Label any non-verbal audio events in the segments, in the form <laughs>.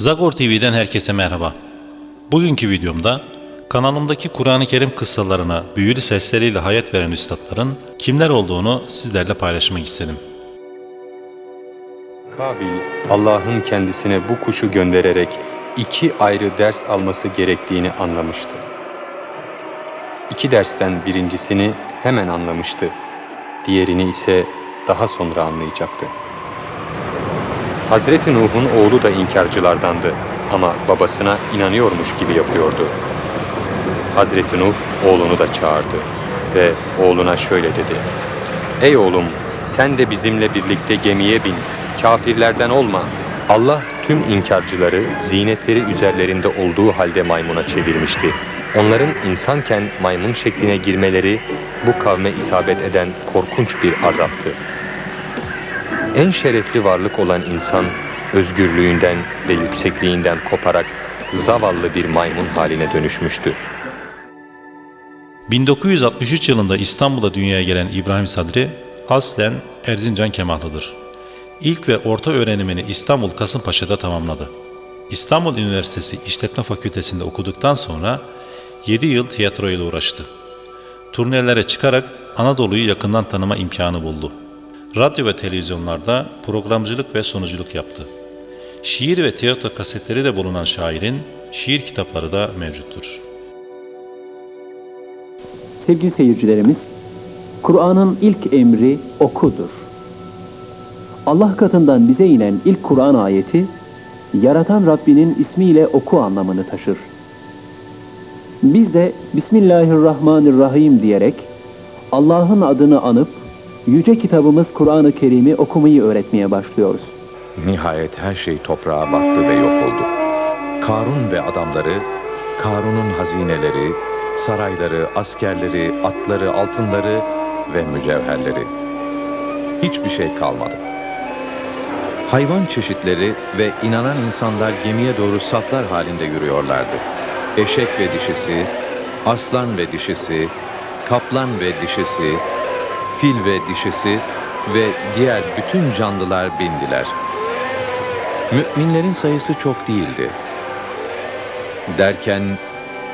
Zagor TV'den herkese merhaba. Bugünkü videomda kanalımdaki Kur'an-ı Kerim kıssalarına büyülü sesleriyle hayat veren üstadların kimler olduğunu sizlerle paylaşmak istedim. Kabil, Allah'ın kendisine bu kuşu göndererek iki ayrı ders alması gerektiğini anlamıştı. İki dersten birincisini hemen anlamıştı. Diğerini ise daha sonra anlayacaktı. Hazreti Nuh'un oğlu da inkarcılardandı ama babasına inanıyormuş gibi yapıyordu. Hazreti Nuh oğlunu da çağırdı ve oğluna şöyle dedi. Ey oğlum sen de bizimle birlikte gemiye bin, kafirlerden olma. Allah tüm inkarcıları zinetleri üzerlerinde olduğu halde maymuna çevirmişti. Onların insanken maymun şekline girmeleri bu kavme isabet eden korkunç bir azaptı. En şerefli varlık olan insan özgürlüğünden ve yüksekliğinden koparak zavallı bir maymun haline dönüşmüştü. 1963 yılında İstanbul'a dünyaya gelen İbrahim Sadri aslen Erzincan Kemahlıdır. İlk ve orta öğrenimini İstanbul Kasımpaşa'da tamamladı. İstanbul Üniversitesi İşletme Fakültesi'nde okuduktan sonra 7 yıl tiyatro ile uğraştı. Turnelere çıkarak Anadolu'yu yakından tanıma imkanı buldu. Radyo ve televizyonlarda programcılık ve sunuculuk yaptı. Şiir ve tiyatro kasetleri de bulunan şairin şiir kitapları da mevcuttur. Sevgili seyircilerimiz, Kur'an'ın ilk emri okudur. Allah katından bize inen ilk Kur'an ayeti, yaratan Rabbinin ismiyle oku anlamını taşır. Biz de Bismillahirrahmanirrahim diyerek Allah'ın adını anıp yüce kitabımız Kur'an-ı Kerim'i okumayı öğretmeye başlıyoruz. Nihayet her şey toprağa battı ve yok oldu. Karun ve adamları, Karun'un hazineleri, sarayları, askerleri, atları, altınları ve mücevherleri. Hiçbir şey kalmadı. Hayvan çeşitleri ve inanan insanlar gemiye doğru saflar halinde yürüyorlardı. Eşek ve dişisi, aslan ve dişisi, kaplan ve dişisi, fil ve dişisi ve diğer bütün canlılar bindiler. Müminlerin sayısı çok değildi. Derken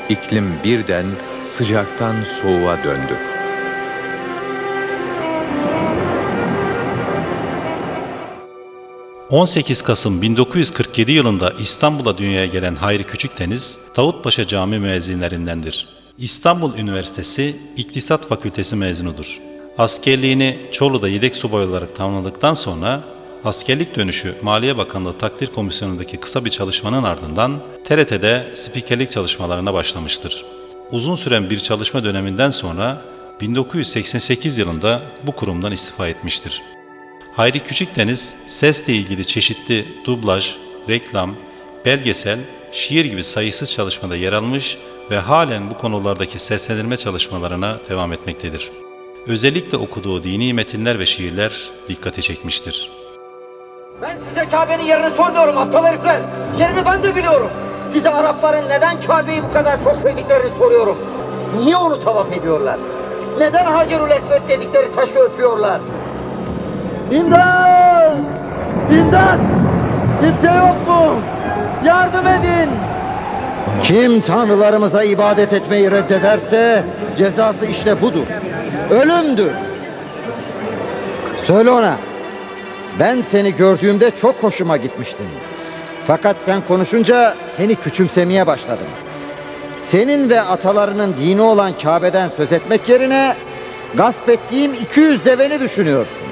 iklim birden sıcaktan soğuğa döndü. – 18 Kasım 1947 yılında İstanbul'a dünyaya gelen Hayri Küçükdeniz, Davutpaşa Cami müezzinlerindendir. İstanbul Üniversitesi İktisat Fakültesi mezunudur. Askerliğini Çorlu'da yedek subay olarak tamamladıktan sonra askerlik dönüşü Maliye Bakanlığı Takdir Komisyonu'ndaki kısa bir çalışmanın ardından TRT'de spikerlik çalışmalarına başlamıştır. Uzun süren bir çalışma döneminden sonra 1988 yılında bu kurumdan istifa etmiştir. Hayri Küçükdeniz sesle ilgili çeşitli dublaj, reklam, belgesel, şiir gibi sayısız çalışmada yer almış ve halen bu konulardaki seslendirme çalışmalarına devam etmektedir. Özellikle okuduğu dini metinler ve şiirler dikkati çekmiştir. Ben size Kabe'nin yerini sormuyorum aptal herifler. Yerini ben de biliyorum. Size Arapların neden Kabe'yi bu kadar çok sevdiklerini soruyorum. Niye onu tavaf ediyorlar? Neden Hacerül Esved dedikleri taşı öpüyorlar? İmdat! İmdat! Kimse yok mu? Yardım edin! Kim tanrılarımıza ibadet etmeyi reddederse cezası işte budur. Ölümdür. Söyle ona. Ben seni gördüğümde çok hoşuma gitmiştin. Fakat sen konuşunca seni küçümsemeye başladım. Senin ve atalarının dini olan Kabe'den söz etmek yerine gasp ettiğim 200 deveni düşünüyorsun.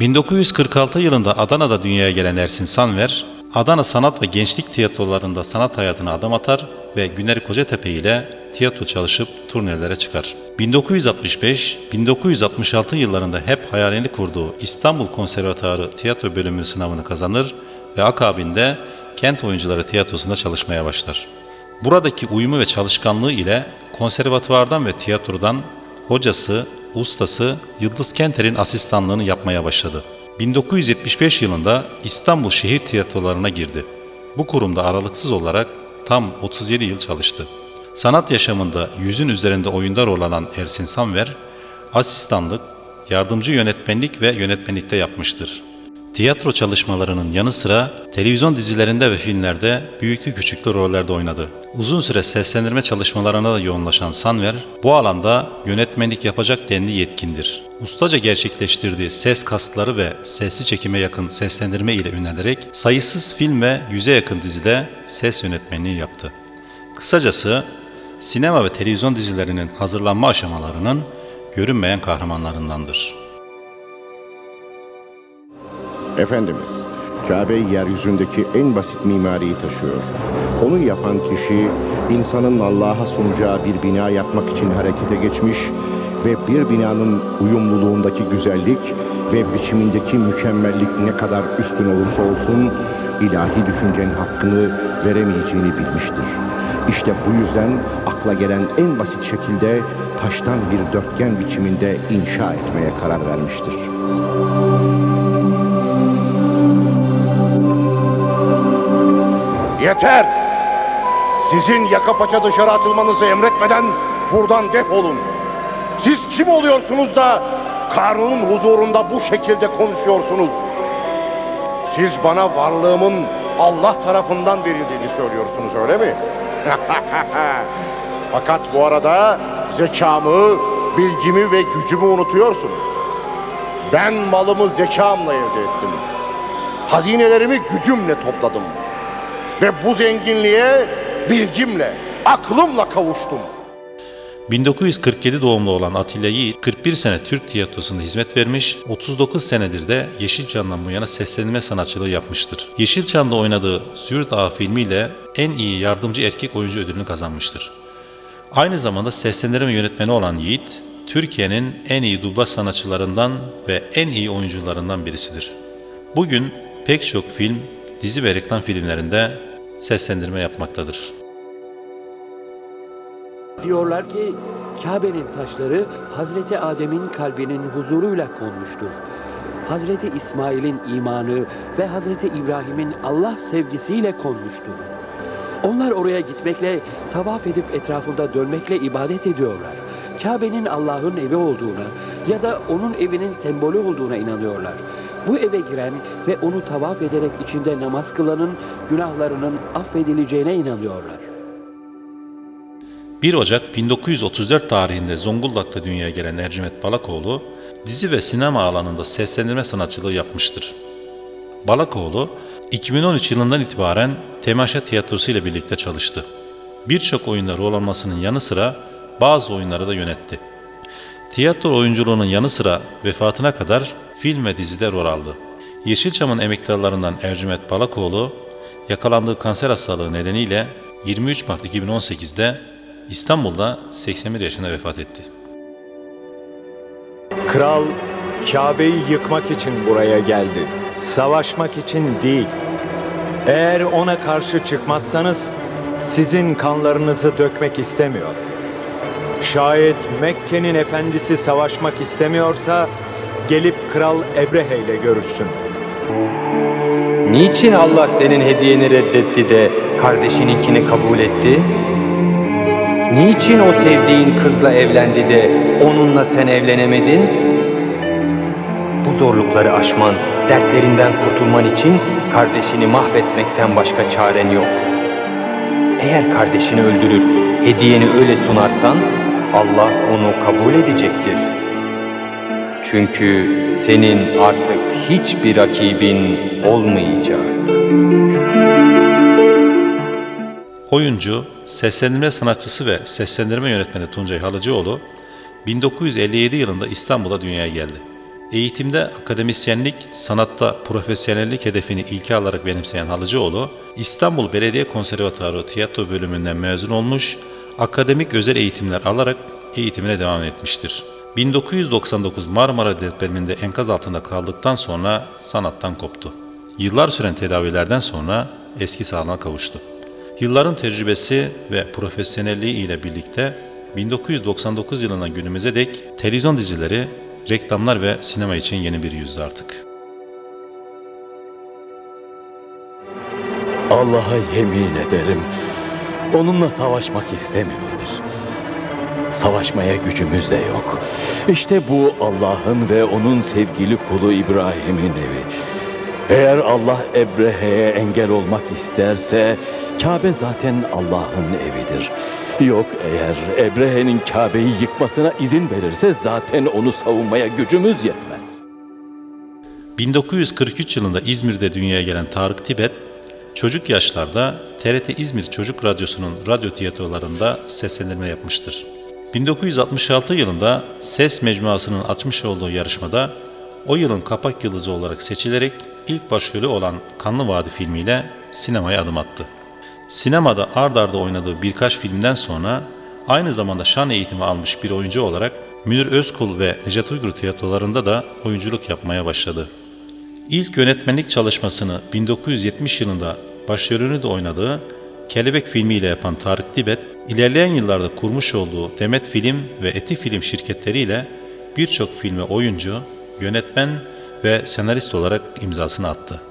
1946 yılında Adana'da dünyaya gelen Ersin Sanver, Adana Sanat ve Gençlik Tiyatrolarında sanat hayatına adım atar ve Güner Kocatepe ile tiyatro çalışıp turnelere çıkar. 1965-1966 yıllarında hep hayalini kurduğu İstanbul Konservatuarı tiyatro bölümünün sınavını kazanır ve akabinde Kent Oyuncuları Tiyatrosu'nda çalışmaya başlar. Buradaki uyumu ve çalışkanlığı ile konservatuvardan ve tiyatrodan hocası, ustası Yıldız Kenter'in asistanlığını yapmaya başladı. 1975 yılında İstanbul Şehir Tiyatrolarına girdi. Bu kurumda aralıksız olarak tam 37 yıl çalıştı. Sanat yaşamında yüzün üzerinde oyunda rol alan Ersin Samver, asistanlık, yardımcı yönetmenlik ve yönetmenlikte yapmıştır. Tiyatro çalışmalarının yanı sıra televizyon dizilerinde ve filmlerde büyüklü küçüklü rollerde oynadı. Uzun süre seslendirme çalışmalarına da yoğunlaşan Sanver, bu alanda yönetmenlik yapacak denli yetkindir. Ustaca gerçekleştirdiği ses kasları ve sesli çekime yakın seslendirme ile ünlenerek sayısız film ve yüze yakın dizide ses yönetmenliği yaptı. Kısacası sinema ve televizyon dizilerinin hazırlanma aşamalarının görünmeyen kahramanlarındandır. Efendimiz, Kabe yeryüzündeki en basit mimariyi taşıyor. Onu yapan kişi insanın Allah'a sunacağı bir bina yapmak için harekete geçmiş ve bir binanın uyumluluğundaki güzellik ve biçimindeki mükemmellik ne kadar üstün olursa olsun ilahi düşüncenin hakkını veremeyeceğini bilmiştir. İşte bu yüzden akla gelen en basit şekilde taştan bir dörtgen biçiminde inşa etmeye karar vermiştir. Yeter! Sizin yaka paça dışarı atılmanızı emretmeden buradan defolun. Siz kim oluyorsunuz da Karun'un huzurunda bu şekilde konuşuyorsunuz? Siz bana varlığımın Allah tarafından verildiğini söylüyorsunuz öyle mi? <laughs> Fakat bu arada zekamı, bilgimi ve gücümü unutuyorsunuz. Ben malımı zekamla elde ettim. Hazinelerimi gücümle topladım. Ve bu zenginliğe bilgimle, aklımla kavuştum. 1947 doğumlu olan Atilla Yiğit, 41 sene Türk tiyatrosunda hizmet vermiş, 39 senedir de Yeşilçam'dan bu yana seslendirme sanatçılığı yapmıştır. Yeşilçam'da oynadığı Züğürt Ağa filmiyle en iyi yardımcı erkek oyuncu ödülünü kazanmıştır. Aynı zamanda seslendirme yönetmeni olan Yiğit, Türkiye'nin en iyi dublaj sanatçılarından ve en iyi oyuncularından birisidir. Bugün pek çok film, dizi ve reklam filmlerinde seslendirme yapmaktadır. Diyorlar ki Kabe'nin taşları Hazreti Adem'in kalbinin huzuruyla konmuştur. Hazreti İsmail'in imanı ve Hazreti İbrahim'in Allah sevgisiyle konmuştur. Onlar oraya gitmekle, tavaf edip etrafında dönmekle ibadet ediyorlar. Kabe'nin Allah'ın evi olduğuna ya da onun evinin sembolü olduğuna inanıyorlar. Bu eve giren ve onu tavaf ederek içinde namaz kılanın günahlarının affedileceğine inanıyorlar. 1 Ocak 1934 tarihinde Zonguldak'ta dünyaya gelen Ercüment Balakoğlu, dizi ve sinema alanında seslendirme sanatçılığı yapmıştır. Balakoğlu, 2013 yılından itibaren Temaşa Tiyatrosu ile birlikte çalıştı. Birçok oyunda rol almasının yanı sıra bazı oyunları da yönetti. Tiyatro oyunculuğunun yanı sıra vefatına kadar film ve dizide rol aldı. Yeşilçam'ın emektarlarından Ercüment Balakoğlu, yakalandığı kanser hastalığı nedeniyle 23 Mart 2018'de İstanbul'da 81 yaşında vefat etti. Kral Kabe'yi yıkmak için buraya geldi. Savaşmak için değil. Eğer ona karşı çıkmazsanız sizin kanlarınızı dökmek istemiyor. Şayet Mekke'nin efendisi savaşmak istemiyorsa gelip Kral Ebrehe ile görüşsün. Niçin Allah senin hediyeni reddetti de kardeşininkini kabul etti? Niçin o sevdiğin kızla evlendi de onunla sen evlenemedin? Bu zorlukları aşman, dertlerinden kurtulman için kardeşini mahvetmekten başka çaren yok. Eğer kardeşini öldürür, hediyeni öyle sunarsan Allah onu kabul edecektir. Çünkü senin artık hiçbir rakibin olmayacak. Oyuncu, seslendirme sanatçısı ve seslendirme yönetmeni Tuncay Halıcıoğlu 1957 yılında İstanbul'a dünyaya geldi. Eğitimde akademisyenlik, sanatta profesyonellik hedefini ilke alarak benimseyen Halıcıoğlu, İstanbul Belediye Konservatuarı tiyatro bölümünden mezun olmuş, akademik özel eğitimler alarak eğitimine devam etmiştir. 1999 Marmara depreminde enkaz altında kaldıktan sonra sanattan koptu. Yıllar süren tedavilerden sonra eski sağlığına kavuştu. Yılların tecrübesi ve profesyonelliği ile birlikte 1999 yılından günümüze dek televizyon dizileri, reklamlar ve sinema için yeni bir yüzdü artık. Allah'a yemin ederim. Onunla savaşmak istemiyoruz. Savaşmaya gücümüz de yok. İşte bu Allah'ın ve onun sevgili kulu İbrahim'in evi. Eğer Allah Ebrehe'ye engel olmak isterse Kabe zaten Allah'ın evidir. Yok eğer Ebrehe'nin Kabe'yi yıkmasına izin verirse zaten onu savunmaya gücümüz yetmez. 1943 yılında İzmir'de dünyaya gelen Tarık Tibet, çocuk yaşlarda TRT İzmir Çocuk Radyosu'nun radyo tiyatrolarında seslendirme yapmıştır. 1966 yılında Ses Mecmuası'nın açmış olduğu yarışmada o yılın kapak yıldızı olarak seçilerek ilk başrolü olan Kanlı Vadi filmiyle sinemaya adım attı. Sinemada ard arda oynadığı birkaç filmden sonra aynı zamanda şan eğitimi almış bir oyuncu olarak Münir Özkul ve Necat Uygur tiyatrolarında da oyunculuk yapmaya başladı. İlk yönetmenlik çalışmasını 1970 yılında başrolünü de oynadığı Kelebek filmiyle yapan Tarık Tibet, ilerleyen yıllarda kurmuş olduğu Demet Film ve Eti Film şirketleriyle birçok filme oyuncu, yönetmen ve senarist olarak imzasını attı.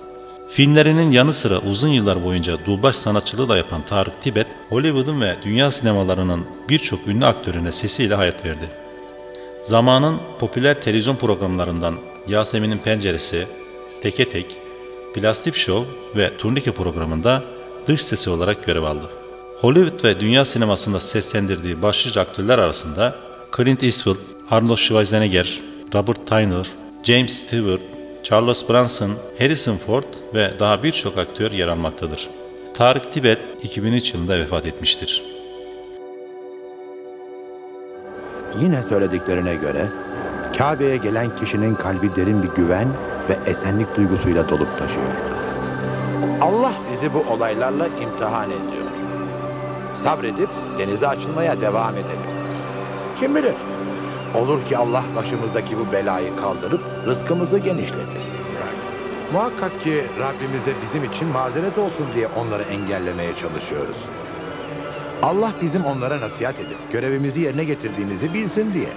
Filmlerinin yanı sıra uzun yıllar boyunca dublaj sanatçılığı da yapan Tarık Tibet, Hollywood'un ve dünya sinemalarının birçok ünlü aktörüne sesiyle hayat verdi. Zamanın popüler televizyon programlarından Yasemin'in Penceresi, Teke Tek, Plastik Show ve Turnike programında dış sesi olarak görev aldı. Hollywood ve dünya sinemasında seslendirdiği başlıca aktörler arasında Clint Eastwood, Arnold Schwarzenegger, Robert Tyner, James Stewart, Charles Bronson, Harrison Ford ve daha birçok aktör yer almaktadır. Tarık Tibet 2003 yılında vefat etmiştir. Yine söylediklerine göre Kabe'ye gelen kişinin kalbi derin bir güven ve esenlik duygusuyla dolup taşıyor. Allah bizi bu olaylarla imtihan ediyor. Sabredip denize açılmaya devam edelim. Kim bilir? Olur ki Allah başımızdaki bu belayı kaldırıp rızkımızı genişletir. Muhakkak ki Rabbimize bizim için mazeret olsun diye onları engellemeye çalışıyoruz. Allah bizim onlara nasihat edip görevimizi yerine getirdiğimizi bilsin diye.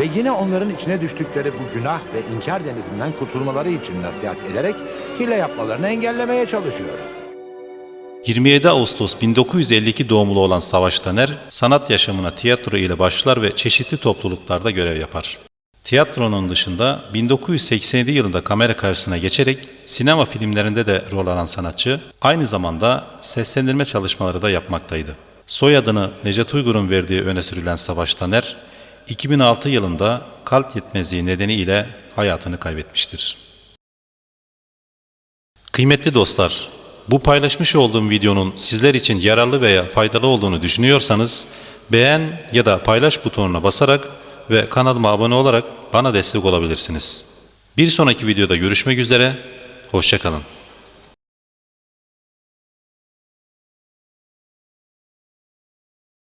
Ve yine onların içine düştükleri bu günah ve inkar denizinden kurtulmaları için nasihat ederek hile yapmalarını engellemeye çalışıyoruz. 27 Ağustos 1952 doğumlu olan Savaş Taner, sanat yaşamına tiyatro ile başlar ve çeşitli topluluklarda görev yapar. Tiyatronun dışında 1987 yılında kamera karşısına geçerek sinema filmlerinde de rol alan sanatçı, aynı zamanda seslendirme çalışmaları da yapmaktaydı. Soyadını Necat Uygur'un verdiği öne sürülen Savaş Taner, 2006 yılında kalp yetmezliği nedeniyle hayatını kaybetmiştir. Kıymetli dostlar, bu paylaşmış olduğum videonun sizler için yararlı veya faydalı olduğunu düşünüyorsanız beğen ya da paylaş butonuna basarak ve kanalıma abone olarak bana destek olabilirsiniz. Bir sonraki videoda görüşmek üzere, hoşçakalın.